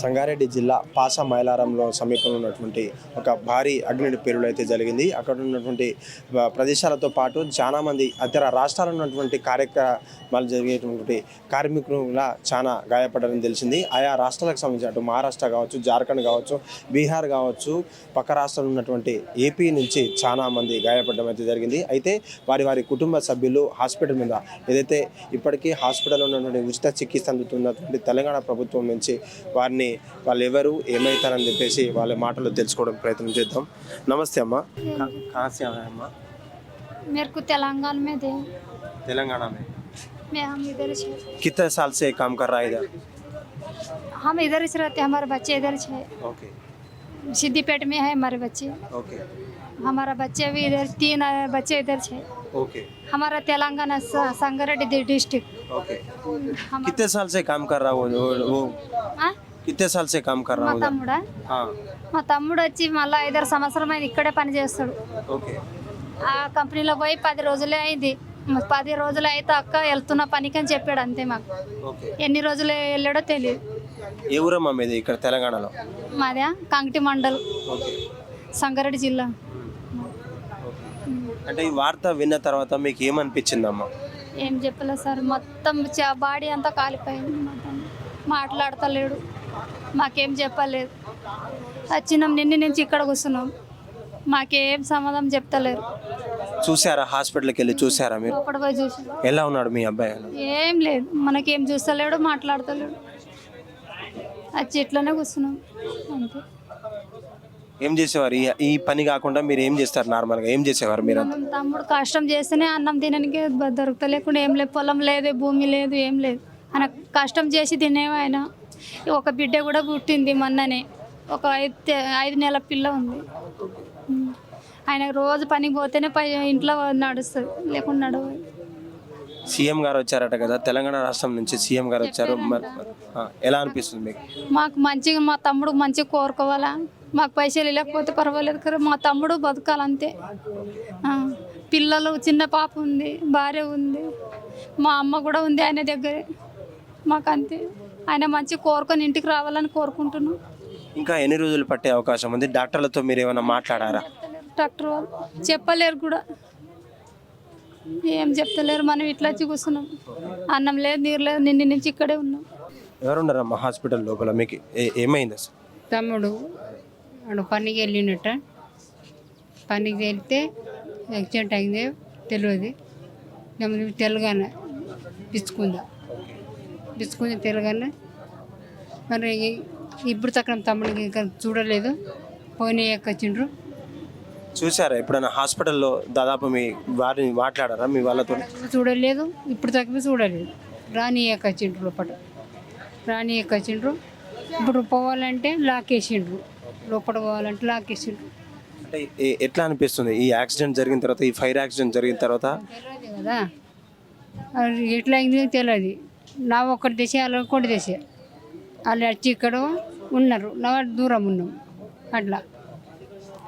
సంగారెడ్డి జిల్లా పాస మైలారంలో సమీపంలో ఉన్నటువంటి ఒక భారీ అగ్ని పేరులు అయితే జరిగింది. అక్కడ ఉన్నటువంటి ప్రదేశాలతో పాటు చాలా మంది ఇతర రాష్ట్రాలు ఉన్నటువంటి కార్యక్రమాలు జరిగేటువంటి కార్మికుల చాలా గాయపడ్డారని తెలిసింది. ఆయా రాష్ట్రాలకు సంబంధించినట్టు అటు మహారాష్ట్ర కావచ్చు జార్ఖండ్ కావచ్చు బీహార్ కావచ్చు పక్క రాష్ట్రంలో ఉన్నటువంటి ఏపీ నుంచి చాలా మంది గాయపడడం అయితే జరిగింది. అయితే వారి వారి కుటుంబ సభ్యులు హాస్పిటల్ మీద ఏదైతే ఇప్పటికీ హాస్పిటల్లో ఉన్నటువంటి ఉచిత చికిత్స అందుతున్నటువంటి తెలంగాణ ప్రభుత్వం నుంచి వారిని వాళ్ళు ఎవరు ఏమవుతారని చెప్పేసి వాళ్ళ మాటలు తెలుసుకోవడం ప్రయత్నం చేద్దాం నమస్తే అమ్మ కా- कहाँ से आए हैं अम्मा मेरे को तेलंगाना में दे तेलंगाना में मैं हम इधर से कितने साल से काम कर रहा है इधर हम इधर से रहते हैं हमारे बच्चे इधर से ओके सिद्दीपेट में है हमारे बच्चे ओके हमारा बच्चे भी इधर तीन अ, बच्चे इधर से ओके हमारा तेलंगाना स- संगारेड्डी डिस्ट्रिक्ट ओके हम कितने साल से काम कर रहा है वो वो- वो ఆ? कितने साल से काम कर रहा మా है उधर తమ్ముడా हाँ మా తమ్ముడు వచ్చి మళ్ళీ ఐదారు సంవత్సరం అయింది ఇక్కడే పని చేస్తాడు ओके ఆ కంపెనీలో పోయి పది రోజులే అయింది మ- పది రోజులు అయితే అక్క వెళ్తున్న పనికి అని చెప్పాడు అంతే మాకు ఓకే ఎన్ని రోజులు వెళ్ళాడో తెలియదు ఏ ఊరమ్మా మీది ఇక్కడ తెలంగాణలో మాదా కంకటి మండల్ ఓకే సంగారెడ్డి జిల్లా అంటే ఈ వార్త విన్న తర్వాత మీకు ఏమనిపించిందమ్మా ఏం చెప్పలేదు సార్ మొత్తం చ- బాడీ అంతా కాలిపోయింది మొత్తం మాట్లాడతలేడు మాకేం చెప్పలేదు. వచ్చినాం నిన్న నుంచి ఇక్కడ కూర్చున్నాం. మాకేం సమాధానం చెప్తలేరు. చూసారా హాస్పిటల్కి వెళ్ళి చూసారా మీరు? పోయి చూసి ఎలా ఉన్నాడు మీ అబ్బాయి ఏం లేదు మనకేం చూస్తలేడు మాట్లాడతలేడు. వచ్చి ఇట్లనే కూర్చున్నాం అంతే. ఏం చేసేవారు? ఈ- ఈ పని కాకుండా మీరు ఏం చేస్తారు నార్మల్గా? ఏం చేసేవారు మీరు? మనం తమ్ముడు కష్టం చేస్తేనే అన్నం తినడానికి దొరకలేకుండా ఏం లేదు పొలం లేదు భూమి లేదు ఏం లేదు. ఆయన కష్టం చేసి తినేవా ఆయన. ఒక బిడ్డ కూడా పుట్టింది మొన్ననే. ఒక ఐదు ఐదు నెలల పిల్ల ఉంది. ఆయన రోజు పనికి పోతేనే పై ఇంట్లో నడుస్తుంది లేకుండా నడవదు. సీఎం గారు వచ్చారట కదా తెలంగాణ రాష్ట్రం నుంచి సీఎం గారు వచ్చారు. ఎలా అనిపిస్తుంది మీకు? మాకు మంచిగా మా తమ్ముడు మంచిగా కోరుకోవాలా? మాకు పైసలు లేకపోతే పర్వాలేదు కదా మా తమ్ముడు బతకాలంతే. పిల్లలు చిన్న పాప ఉంది భార్య ఉంది మా అమ్మ కూడా ఉంది ఆయన దగ్గరే. మాకు అంతే ఆయన మంచి కోరుకొని ఇంటికి రావాలని కోరుకుంటున్నాం. ఇంకా ఎన్ని రోజులు పట్టే అవకాశం ఉంది? డాక్టర్లతో మీరు ఏమైనా మాట్లాడారా? డాక్టర్ వాళ్ళు చెప్పలేరు కూడా. ఏం చెప్తలేరు మనం ఇట్లా కూర్చున్నాం అన్నం లేదు నీరు లేదు నిన్న నుంచి ఇక్కడే ఉన్నాం. ఎవరున్నారమ్మా హాస్పిటల్ లోపల? మీకు ఏ- ఏమైంది అసలు? తమ్ముడు ఆడు పనికి వెళ్ళినట్ట పనికి వెళ్తే యాక్సిడెంట్ అయింది తెలియదు తెలంగాణ పిచ్చుకుందా. పిచ్చుకుంది తెలంగాణ మరి ఇప్పుడు తక్కువ తమ్ముడికి ఇంకా చూడలేదు. పోయిన ఎక్కొచ్చిండ్రు చూసారా ఎప్పుడైనా హాస్పిటల్లో దాదాపు మీ వారిని మాట్లాడారా? మీ వాళ్ళతో చూడలేదు. ఇప్పుడు తక్కువ చూడలేదు. రాని ఎక్కొచ్చిండ్రు లోపల. రాని ఎక్కొచ్చిండ్రు ఇప్పుడు పోవాలంటే లాకేసిండ్రు. లోపల పోవాలంటే లాకేసిండ్రు. అంటే ఎట్లా అనిపిస్తుంది? ఈ యాక్సిడెంట్ జరిగిన తర్వాత ఈ ఫైర్ యాక్సిడెంట్ జరిగిన తర్వాత? తెలియదు కదా. ఎట్లా అయింది తెలియదు. నా ఒక్కటి దశ వాళ్ళు ఒకటి దశ. వాళ్ళు వచ్చి ఇక్కడ ఉన్నారు నా దూరం ఉన్నాం అట్లా.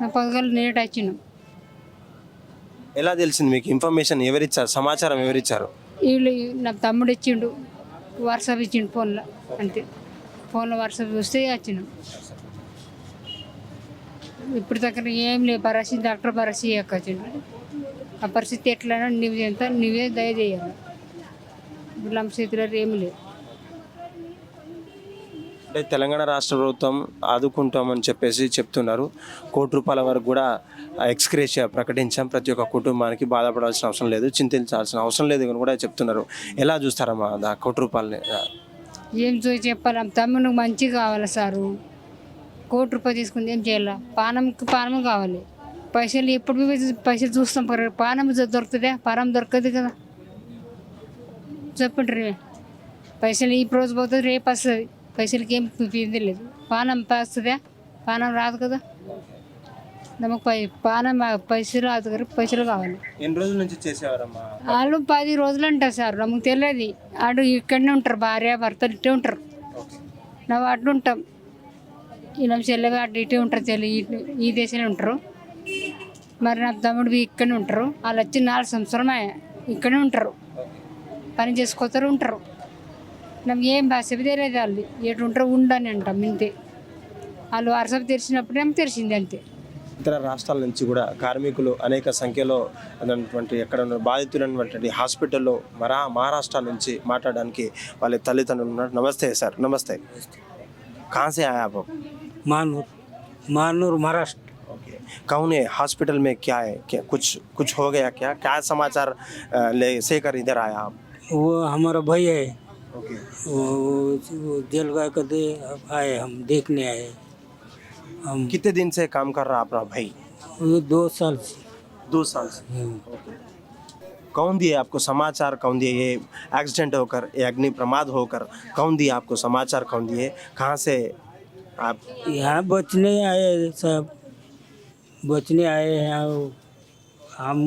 నా పదకొండు నేట వచ్చినాం ఎలా తెలిసింది మీకు ఇన్ఫర్మేషన్ ఎవరిచ్చారు సమాచారం ఎవరిచ్చారు? వీళ్ళు నా తమ్ముడు ఇచ్చిండు వాట్సాప్ ఇచ్చిండు ఫోన్లో అంతే. ఫోన్లో వాట్సాప్ చూస్తే వచ్చినాం ఇప్పుడు దగ్గర ఏం లేదు పరిస్థితి డాక్టర్ పరిస్థితి ఎక్కొచ్చిండు ఆ పరిస్థితి ఎట్లైనా నువ్వు ఎంత నువ్వే దయచేయాలి లంప చేతిలో ఏం లేదు అంటే తెలంగాణ రాష్ట్ర ప్రభుత్వం ఆదుకుంటామని చెప్పేసి చెప్తున్నారు. కోటి రూపాయల వరకు కూడా ఎక్స్క్రేషియా ప్రకటించాం. ప్రతి ఒక్క కుటుంబానికి బాధపడాల్సిన అవసరం లేదు చింతించాల్సిన అవసరం లేదు అని కూడా చెప్తున్నారు. ఎలా చూస్తారమ్మా ఆ కోటి రూపాయలని? ఏం చూ చెప్పాలి. తమ్ముడు మంచిగా కావాలి సారు? కోటి రూపాయలు తీసుకుంది ఏం చేయాలి? పానంకి పానం కావాలి. పైసలు ఎప్పుడు పైసలు చూస్తాం. పానం దొరుకుతుందా? పానం దొరకదు కదా. చెప్పండి రే. పైసలు ఈ రోజు పోతుంది రేపు వస్తుంది. పైసలకి ఏం పిపింది లేదు. పానం పేస్తుందా పానం రాదు కదా. నమ్మకు పై పానం పైసలు రాదు కదా పైసలు కావాలి. ఎన్ని రోజుల నుంచి చేసేవారమ్మా? వాళ్ళు పది రోజులు అంటారు సార్ నమ్మకు తెలియదు. ఆడు ఇక్కడనే ఉంటారు భార్య భర్త ఇట్టే ఉంటారు. నువ్వు అటు ఉంటాం. ఇలా చెల్లెవి అటు ఇటే ఉంటారు చెల్లి ఈ దేశంలో ఉంటారు. మరి నా తమ్ముడు ఇక్కడనే ఉంటారు. వాళ్ళు వచ్చి నాలుగు సంవత్సరం ఇక్కడనే ఉంటారు. పని చేసుకోతారు ఉంటారు నమ్ము ఏం భాష తెలియదు వాళ్ళు ఎటు ఉంటారో ఉండని అంటాం ఇంతే వాళ్ళు వరుస తెరిచినప్పుడేమో తెరిచింది అంతే ఇతర రాష్ట్రాల నుంచి కూడా కార్మికులు అనేక సంఖ్యలో ఉన్నటువంటి ఎక్కడ ఉన్న బాధితులైనటువంటి హాస్పిటల్లో మరా మహారాష్ట్ర నుంచి మాట్లాడడానికి వాళ్ళ తల్లిదండ్రులు ఉన్నారు నమస్తే సార్ నమస్తే कहाँ से आया आप मानूर मानूर महाराष्ट्र ओके कौन है हॉस्पिटल में क्या है क्या कुछ कुछ हो गया क्या क्या समाचार अ, ले से कर इधर आया आप वो हमारा भाई है। ओके। वो, वो जल गए कदे अब आए हम देखने आए। हम कितने दिन से काम कर रहा अपना भाई? वो दो साल से। दो साल से? हम्म, कौन दिए आपको समाचार? कौन दिए ये एक्सीडेंट होकर ये अग्नि प्रमाद होकर? कौन दिए आपको समाचार? कौन दिए? कहाँ से आप? यहाँ बचने आए सब। बचने आए हैं हम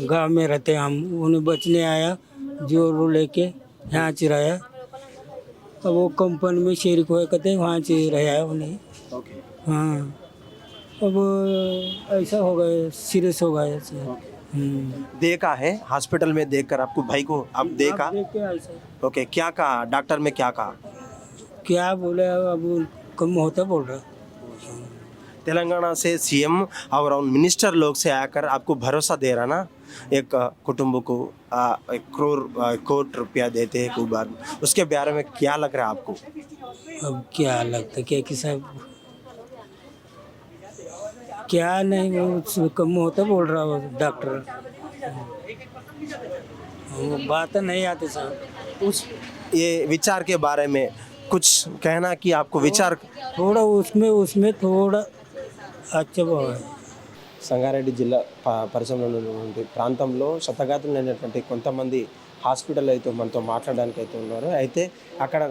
गाँव में रहते हैं हम उन्हें बचने आया। ज़ोर लेके यहाँ चिराया अब वो कंपनी में शेरिक हुए कहते वहाँ से रहा उन्हें। ओके हाँ। अब ऐसा हो गया सीरियस हो गया ऐसे। हम्म। देखा है हॉस्पिटल में देखकर आपको भाई को आप देखा? देखे ओके क्या कहा? डॉक्टर में क्या कहा? क्या बोले अब कम होता बोल रहा। तेलंगाना से सीएम और मिनिस्टर लोग से आकर आपको भरोसा दे रहा ना? एक कुटुंब को अ, एक करोड़ कोट रुपया देते हैं खूब बार। उसके बारे में क्या लग रहा है आपको? अब क्या लगता क्या कि साहब क्या नहीं वो कम होता बोल रहा वो डॉक्टर। बात नहीं आती साहब उस ये विचार के बारे में कुछ कहना कि आपको विचार थोड़ा उसमें उसमें थोड़ा अच्छा है। సంగారెడ్డి జిల్లా ప- పరిసరంలో ఉన్నటువంటి ప్రాంతంలో అయినటువంటి కొంతమంది హాస్పిటల్ అయితే మనతో మాట్లాడడానికి అయితే ఉన్నారు. అయితే అక్కడ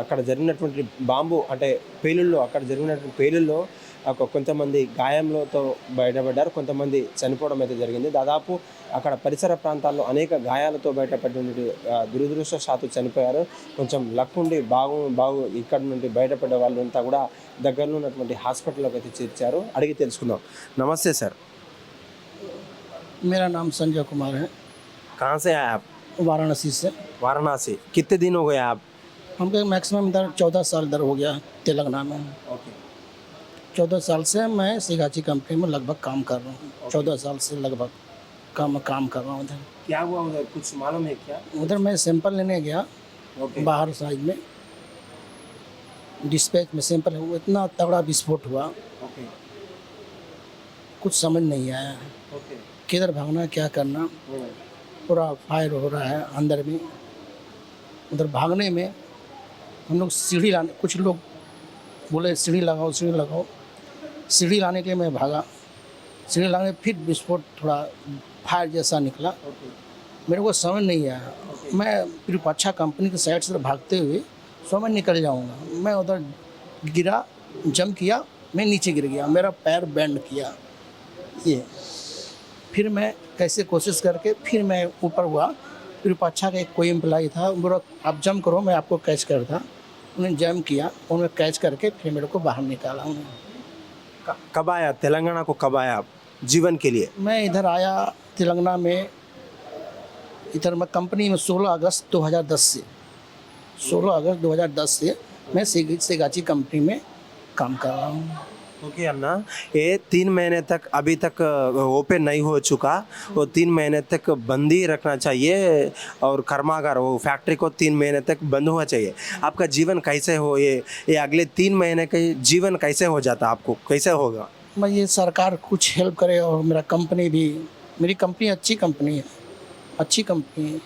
అక్కడ జరిగినటువంటి బాంబు అంటే పేలుల్లో అక్కడ జరిగినటువంటి పేలుల్లో కొంతమంది గాయంలోతో బయటపడ్డారు కొంతమంది చనిపోవడం అయితే జరిగింది దాదాపు అక్కడ పరిసర ప్రాంతాల్లో అనేక గాయాలతో బయటపడినటువంటి ఆ, దురదృష్టవశాత్తు చనిపోయారు కొంచెం లక్ ఉండి బాగు బాగు ఇక్కడ నుండి బయటపడ్డ వాళ్ళంతా కూడా దగ్గరలో ఉన్నటువంటి హాస్పిటల్లోకి అయితే చేర్చారు అడిగి తెలుసుకుందాం నమస్తే సార్ मेरा नाम संजय कुमार है कहाँ से आए आप वाराणसी से वाराणसी कितने दिन हो गए आप हमको मैक्सिमम इधर चौदह साल इधर हो गया तेलंगाना में ओके चौदह साल से मैं सिगाची कंपनी में लगभग काम कर रहा हूँ। चौदह साल से लगभग काम काम कर रहा हूँ उधर। क्या हुआ उधर? कुछ मालूम है क्या? उधर मैं सैंपल लेने गया बाहर साइड में। डिस्पैच में सैंपल हुआ इतना तगड़ा विस्फोट हुआ। कुछ समझ नहीं आया। ओके किधर भागना क्या करना? पूरा फायर हो रहा है अंदर में। उधर भागने में हम लोग सीढ़ी लाने कुछ लोग बोले सीढ़ी लगाओ सीढ़ी लगाओ। सीढ़ी लाने के लिए मैं भागा। सीढ़ी लाने फिर विस्फोट थोड़ा फायर जैसा निकला। Okay. मेरे को समझ नहीं आया। Okay. मैं फिर अच्छा कंपनी के साइड से भागते हुए सो मैं निकल जाऊँगा। मैं उधर गिरा जंप किया मैं नीचे गिर गया। मेरा पैर बैंड किया। ये। फिर मैं कैसे कोशिश करके फिर मैं ऊपर हुआ। फिर पाछा का एक कोई एम्प्लाई था। बोला आप जंप करो मैं आपको कैच करता। उन्हें जंप किया। उन्होंने कैच करके फिर मेरे को बाहर निकाला। उन्होंने कब आया तेलंगाना को कब आया आप जीवन के लिए? मैं इधर आया तेलंगाना में, इधर मैं कंपनी में 16 अगस्त 2010 से 16 अगस्त 2010 से मैं सेग- सेगाची कंपनी में काम कर रहा हूँ। ओके अन्ना, ये तीन महीने तक, अभी तक ओपन नहीं हो चुका। वो तीन महीने तक बंद ही रखना चाहिए और कर्मागार, वो फैक्ट्री को तीन महीने तक बंद होना चाहिए। आपका जीवन कैसे हो, ये ये अगले तीन महीने का जीवन कैसे हो जाता आपको? कैसे होगा? मैं ये सरकार कुछ हेल्प करे और मेरा कंपनी भी, मेरी कंपनी अच्छी कंपनी है, अच्छी कंपनी है।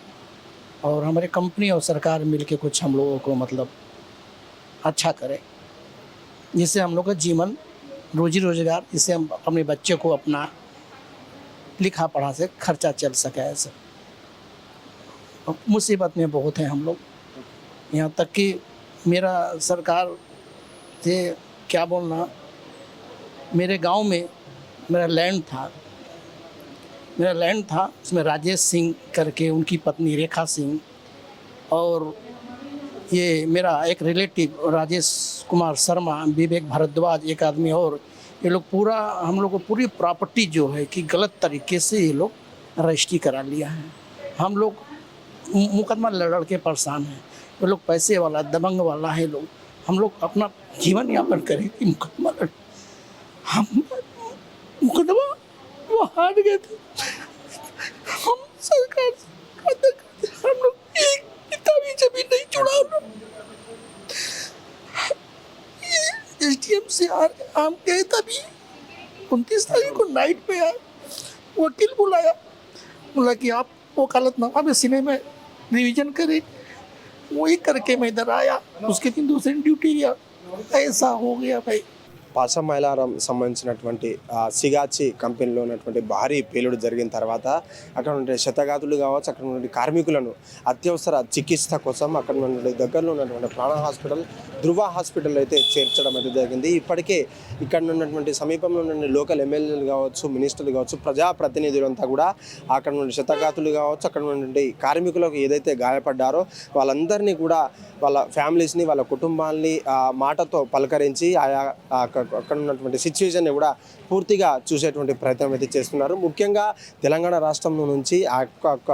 और हमारे कंपनी और सरकार मिल कुछ हम लोगों को मतलब अच्छा करे, जिससे हम लोग का जीवन रोजी रोज़गार इससे हम अपने बच्चे को अपना लिखा पढ़ा से खर्चा चल सके ऐसे। मुसीबत में बहुत हैं हम लोग। यहाँ तक कि मेरा सरकार से क्या बोलना, मेरे गाँव में मेरा लैंड था। मेरा लैंड था, उसमें राजेश सिंह करके उनकी पत्नी रेखा सिंह और ये मेरा एक रिलेटिव राजेश कुमार शर्मा, विवेक भारद्वाज, एक आदमी और, ये लोग पूरा, हम लोग को पूरी प्रॉपर्टी जो है कि गलत तरीके से ये लोग रजिस्ट्री करा लिया है। हम लोग मुकदमा लड़ के परेशान हैं। ये लोग पैसे वाला, दबंग वाला है लोग। हम लोग अपना जीवन यापन करें कि मुकदमा लड़, हम, मुकदमा वो हार गए थे हम सरकार से कहते कहते हम लोग एक पिता भी ज़मीन नहीं छुड़ा हम लोग एस डी एम से गए तभी। उनतीस तारीख को नाइट पे आए। वकील बुलाया। बोला कि आप वकालतनामा में सिने में रिविजन करें। वही करके मैं इधर आया। उसके दिन दूसरे ड्यूटी गया। ऐसा हो गया भाई। పాస మైలారం సంబంధించినటువంటి సిగాచి కంపెనీలో ఉన్నటువంటి భారీ పేలుడు జరిగిన తర్వాత అక్కడ ఉండే శతగాతులు కావచ్చు అక్కడ ఉన్నటువంటి కార్మికులను అత్యవసర చికిత్స కోసం అక్కడ ఉన్నటువంటి దగ్గరలో ఉన్నటువంటి ప్రాణ హాస్పిటల్ ధృవ హాస్పిటల్ అయితే చేర్చడం అయితే జరిగింది. ఇప్పటికే ఇక్కడ ఉన్నటువంటి సమీపంలో ఉన్న లోకల్ ఎమ్మెల్యేలు కావచ్చు మినిస్టర్లు కావచ్చు ప్రజాప్రతినిధులంతా కూడా అక్కడ నుండి శతగాతులు కావచ్చు అక్కడ ఉన్నటువంటి కార్మికులకు ఏదైతే గాయపడ్డారో వాళ్ళందరినీ కూడా వాళ్ళ ఫ్యామిలీస్ని వాళ్ళ కుటుంబాల్ని మాటతో పలకరించి ఆయా అక్కడ ఉన్నటువంటి సిచ్యువేషన్ కూడా పూర్తిగా చూసేటువంటి ప్రయత్నం అయితే చేస్తున్నారు. ముఖ్యంగా తెలంగాణ రాష్ట్రంలో నుంచి ఆ యొక్క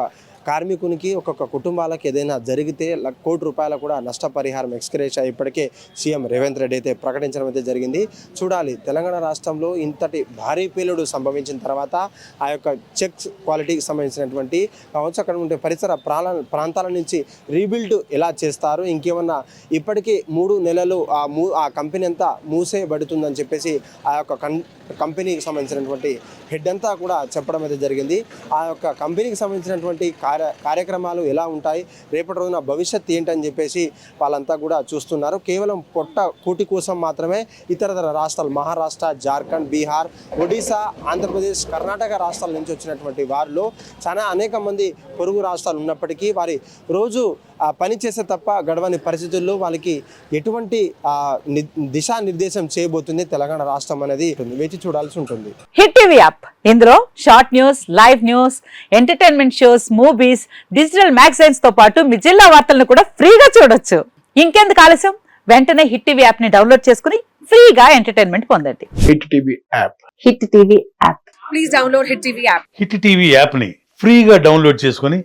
కార్మికునికి ఒక్కొక్క కుటుంబాలకు ఏదైనా జరిగితే ల- కోటి రూపాయల కూడా నష్టపరిహారం ఎక్స్క్రేష్ ఇప్పటికే సీఎం రేవంత్ రెడ్డి అయితే ప్రకటించడం అయితే జరిగింది. చూడాలి తెలంగాణ రాష్ట్రంలో ఇంతటి భారీ పేలుడు సంభవించిన తర్వాత ఆ యొక్క చెక్స్ క్వాలిటీకి సంబంధించినటువంటి కావచ్చు అక్కడ ఉండే పరిసర ప్రాణ ప్రాంతాల నుంచి రీబిల్డ్ ఎలా చేస్తారు ఇంకేమన్నా ఇప్పటికీ మూడు నెలలు ఆ మూ ఆ కంపెనీ అంతా మూసేయబడుతుందని చెప్పేసి ఆ యొక్క కం కంపెనీకి సంబంధించినటువంటి హెడ్ అంతా కూడా చెప్పడం అయితే జరిగింది. ఆ యొక్క కంపెనీకి సంబంధించినటువంటి కార్య కార్యక్రమాలు ఎలా ఉంటాయి రేపటి రోజున భవిష్యత్ ఏంటని చెప్పేసి వాళ్ళంతా కూడా చూస్తున్నారు. కేవలం పొట్ట కూటి కోసం మాత్రమే ఇతరతర రాష్ట్రాలు మహారాష్ట్ర జార్ఖండ్ బీహార్ ఒడిశా ఆంధ్రప్రదేశ్ కర్ణాటక రాష్ట్రాల నుంచి వచ్చినటువంటి వారిలో చాలా అనేక మంది పొరుగు రాష్ట్రాలు ఉన్నప్పటికీ వారి రోజు పని చేసే తప్ప గడవని పరిస్థితుల్లో వాళ్ళకి ఎటువంటి ఆ, ని- దిశానిర్దేశం చేయబోతుంది తెలంగాణ రాష్ట్రం అనేది. వేచి చూడాల్సి ఉంటుంది. Hit TV app. ఇందులో short news live news entertainment shows movies digital మ్యాగజైన్స్తో పాటు మీ జిల్లా వార్తలను కూడా ఫ్రీగా చూడొచ్చు. ఇంకెందుకు ఆలస్యం? వెంటనే హిట్ టీవీ యాప్ని డౌన్లోడ్ చేసుకుని ఫ్రీగా ఎంటర్టైన్మెంట్ పొందండి. Hit TV app. Hit TV app. Hit TV యాప్ని ఫ్రీగా డౌన్లోడ్ చేసుకొని